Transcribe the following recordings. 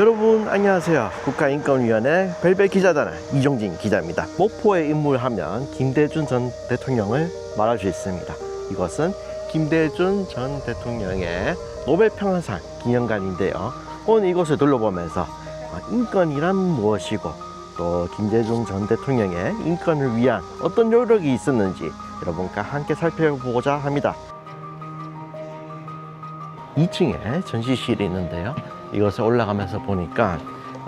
여러분 안녕하세요. 국가인권위원회 벨벳 기자단의 이종진 기자입니다. 목포의 인물하면 김대중 전 대통령을 말할 수 있습니다. 이것은 김대중 전 대통령의 노벨 평화상 기념관인데요. 오늘 이곳을 둘러보면서 아, 인권이란 무엇이고 또 김대중 전 대통령의 인권을 위한 어떤 노력이 있었는지 여러분과 함께 살펴보고자 합니다. 2층에 전시실이 있는데요. 이것을 올라가면서 보니까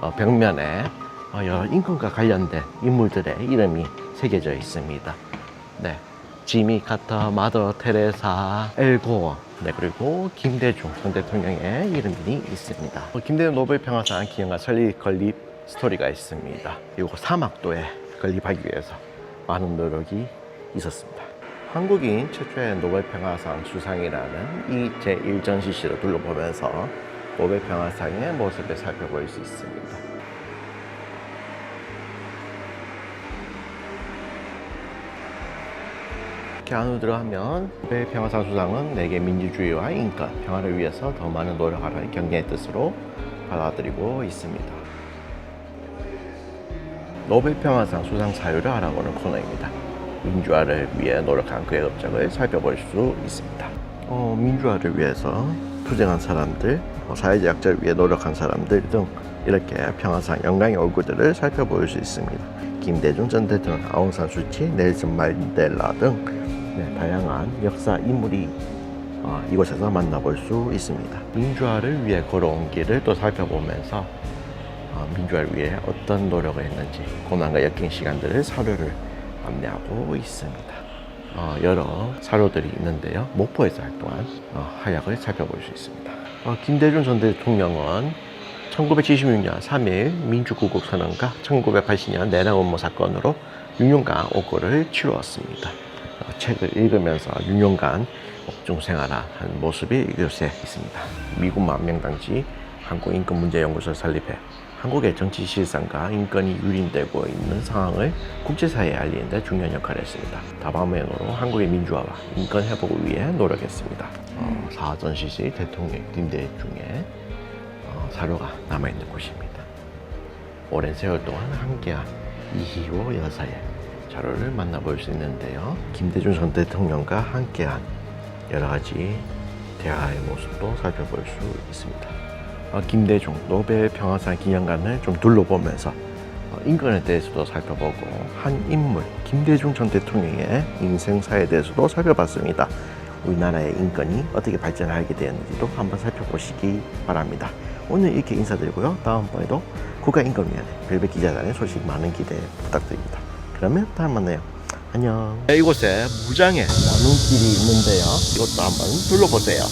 어, 벽면에 어, 여러 인권과 관련된 인물들의 이름이 새겨져 있습니다. 네. 지미 카터, 마더 테레사, 엘고어, 네, 그리고 김대중 전 대통령의 이름이 있습니다. 어, 김대중 노벨 평화상 기념관 설립 건립 스토리가 있습니다. 이곳 사막도에 건립하기 위해서 많은 노력이 있었습니다. 한국인 최초의 노벨 평화상 수상이라는 이 제1전시실을 둘러보면서 노벨 평화상의 모습을 살펴볼 수 있습니다. 이렇게 안으로 들어가면 노벨 평화상 수상은 내게 민주주의와 인권, 평화를 위해서 더 많은 노력하라는 경례의 뜻으로 받아들이고 있습니다. 노벨 평화상 수상 사유를 알아보는 코너입니다. 민주화를 위해 노력한 그의 업적을 살펴볼 수 있습니다. 어, 민주화를 위해서 투쟁한 사람들, 어, 사회적 약자를 위해 노력한 사람들 등 이렇게 평화상 영광의 얼굴들을 살펴볼 수 있습니다. 김대중 전 대통령, 아웅산 수치, 넬슨 만델라 등 네, 다양한 역사 인물이 어, 이곳에서 만나볼 수 있습니다. 민주화를 위해 걸어온 길을 또 살펴보면서 어, 민주화를 위해 어떤 노력을 했는지 고난과 엮인 시간들을 사료를 안내하고 있습니다. 어, 여러 사료들이 있는데요. 목포에서 활동한 어, 하약을 살펴볼 수 있습니다. 어, 김대중 전 대통령은 1976년 3일 민주구국 선언과 1980년 내란 음모 사건으로 6년간 옥고를 치루었습니다. 어, 책을 읽으면서 6년간 옥중 생활한 모습이 이곳에 있습니다. 미국 만명당시 한국인권문제연구소를 설립해 한국의 정치 실상과 인권이 유린되고 있는 상황을 국제사회에 알리는 데 중요한 역할을 했습니다. 다방면으로 한국의 민주화와 인권 회복을 위해 노력했습니다. 어, 사전 시시 대통령 김대중의 어, 사료가 남아있는 곳입니다. 오랜 세월 동안 함께한 이희호 여사의 자료를 만나볼 수 있는데요. 김대중 전 대통령과 함께한 여러 가지 대화의 모습도 살펴볼 수 있습니다. 어, 김대중 노벨 평화상 기념관을 좀 둘러보면서 어, 인권에 대해서도 살펴보고 한 인물 김대중 전 대통령의 인생사에 대해서도 살펴봤습니다. 우리나라의 인권이 어떻게 발전하게 되었는지도 한번 살펴보시기 바랍니다. 오늘 이렇게 인사드리고요. 다음번에도 국가인권위원회 별별 기자단의 소식 많은 기대 부탁드립니다. 그러면 다음 만나요. 안녕. 네, 이곳에 무장의 나눔길이 있는데요. 이것도 한번 둘러보세요.